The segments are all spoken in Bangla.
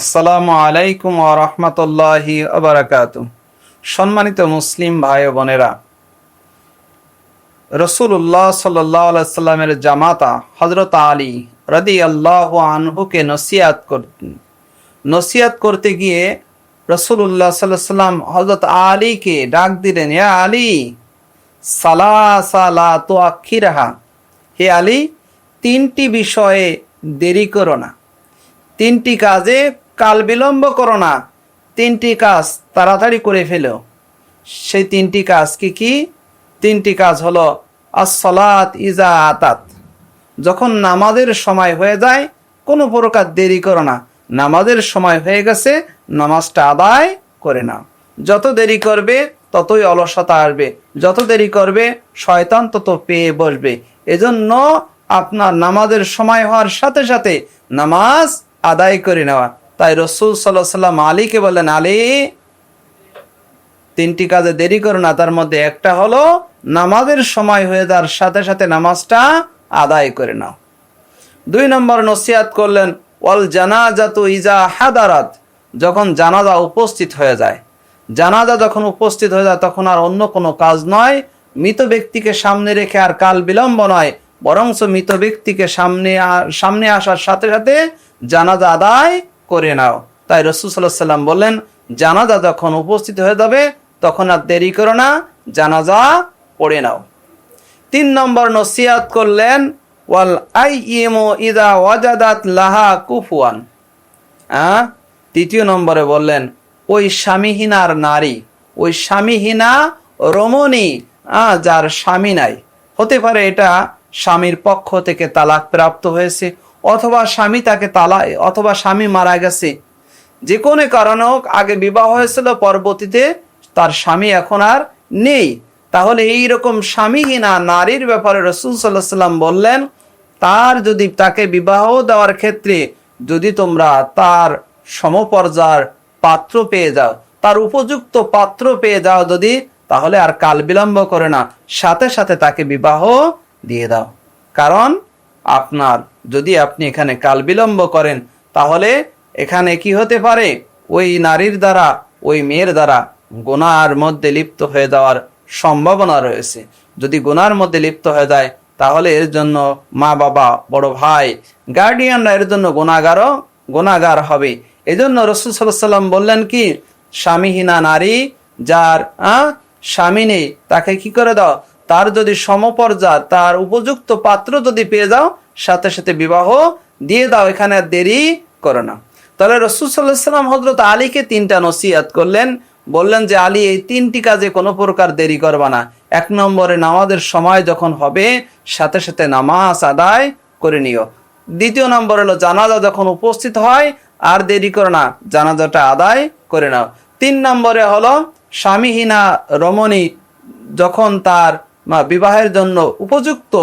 আসসালামু আলাইকুম রহমতুল্লাহি আবরাকাত সম্মানিত মুসলিম ভাই ও বোনেরা রসুল্লাহ সাল্লামের জামাতা হজরত আলী রদি আল্লাহ আনহুকে নসিয়াত করতেন নসিয়াত করতে গিয়ে রসুল্লাহ সাল্লাম হজরত আলীকে ডাক দিলেন, ইয়া আলী সালা সালা তো আক্ষিরাহা হে আলী, তিনটি বিষয়ে দেরি করো না। তিনটি কাজে কাল বিলম্ব করো না। তিনটি কাজ তাড়াতাড়ি করে ফেলো। সেই তিনটি কাজ কি কি? তিনটি কাজ হলো আসলাত ইজা আতাত। যখন নামাজের সময় হয়ে যায়, কোনো প্রকার দেরি করো না। নামাজের সময় হয়ে গেছে, নামাজটা আদায় করে নাও। যত দেরি করবে, ততই অলসতা আসবে। যত দেরি করবে, শয়তান তত পেয়ে বসবে। এজন্য আপনার নামাজের সময় হওয়ার সাথে সাথে নামাজ আদায় করে নেওয়া। তাই রসুল সাল্লাম আলীকে বললেন, আলী, তিনটি কাজে দেরি করো না, তার মধ্যে একটা হলো নামাজের সময় হয়ে যাওয়ার সাথে সাথে নামাজটা আদায় করে নাও। দুই নম্বর নসিয়াত করলেন, ওয়াল জানাজাতু ইজা হাদারাত যখন জানাজা উপস্থিত হয়ে যায়। জানাজা যখন উপস্থিত হয়ে যায়, তখন আর অন্য কোনো কাজ নয়, মৃত ব্যক্তিকে সামনে রেখে আর কাল বিলম্ব নয় বরংস মৃত ব্যক্তিকে সামনে সামনে আসার সাথে সাথে জানাজা আদায় করে নাও। তাই রসুল সাল্লাহ সাল্লাম বললেন, জানাজা যখন উপস্থিত হয়ে যাবে, তখন আর দেরি করো না, জানাজা পড়ে নাও। তিন নম্বর নসিয়াত করলেন, ওয়াল আই ইমো ইদা ওয়াজাদাত লাহা কুফুয়ান। হ্যাঁ? তৃতীয় নম্বরে বললেন, ওই স্বামীহীনার নারী, ওই স্বামীহীনা রমণী যার স্বামী নাই। হতে পারে এটা স্বামীর পক্ষ থেকে তালাক প্রাপ্ত হয়েছে অথবা স্বামী তাকে তালা অথবা স্বামী মারা গেছে। যে কোনো কারণে হোক, আগে বিবাহ হয়েছিল, পরবর্তীতে তার স্বামী এখন আর নেই। তাহলে এই রকম স্বামীহীনা নারীর ব্যাপারে রসুল সাল্লাহ সাল্লাম বললেন, তার যদি তাকে বিবাহ দেওয়ার ক্ষেত্রে যদি তোমরা তার সমপর্যার পাত্র পেয়ে যাও, তার উপযুক্ত পাত্র পেয়ে যাও যদি, তাহলে আর কাল বিলম্ব করে না। সাথে সাথে তাকে বিবাহ দিয়ে দাও। কারণ আপনার, যদি আপনি এখানে কাল বিলম্ব করেন, তাহলে এখানে কি হতে পারে? ওই নারীর দ্বারা, ওই মেয়ের দ্বারা গোনার মধ্যে লিপ্ত হয়ে যাওয়ার সম্ভাবনা রয়েছে। যদি গোনার মধ্যে লিপ্ত হয়ে যায়, তাহলে এর জন্য মা বাবা, বড় ভাই গার্ডিয়ানরা এর জন্য গুণাগারও গোনাগার হবে। এজন্য রসুল সাল্লাহ সাল্লাম বললেন কি, স্বামীহীনা নারী, যার স্বামী নেই, তাকে কি করে দাও? তার যদি সমপর্যায় তার উপযুক্ত পাত্র যদি পেয়ে যাও, সাথে সাথে বিবাহ দিয়ে দাও, এখানে দেরি করো না। তাহলে রসুল সাল্লাহ হজরত আলীকে তিনটা নসিহাত করলেন। বললেন যে, আলী, এই তিনটি কাজে কোনো প্রকার দেরি করবা না। এক নম্বরে নামাজের সময় যখন হবে, সাথে সাথে নামাজ আদায় করে নিও। দ্বিতীয় নম্বর হলো, জানাজা যখন উপস্থিত হয়, আর দেরি করো না, জানাজাটা আদায় করে নাও। তিন নম্বরে হলো স্বামীহীনা রমণী যখন তার বিবাহের জন্য উপযুক্ত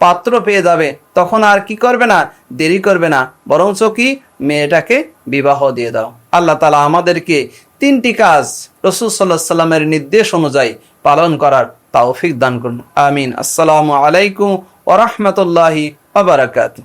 পাত্র পেয়ে যাবে, তখন আর কি করবে না? দেরি করবে না। বরঞ্চ কি? মেয়েটাকে বিবাহ দিয়ে দাও। আল্লাহ তালা আমাদেরকে তিনটি কাজ রসুল সাল্লাহ সাল্লামের নির্দেশ অনুযায়ী পালন করার তাওফিক দান করুন। আমিন। আসসালামু আলাইকুম ওরহমতুল্লাহি আবরাকাত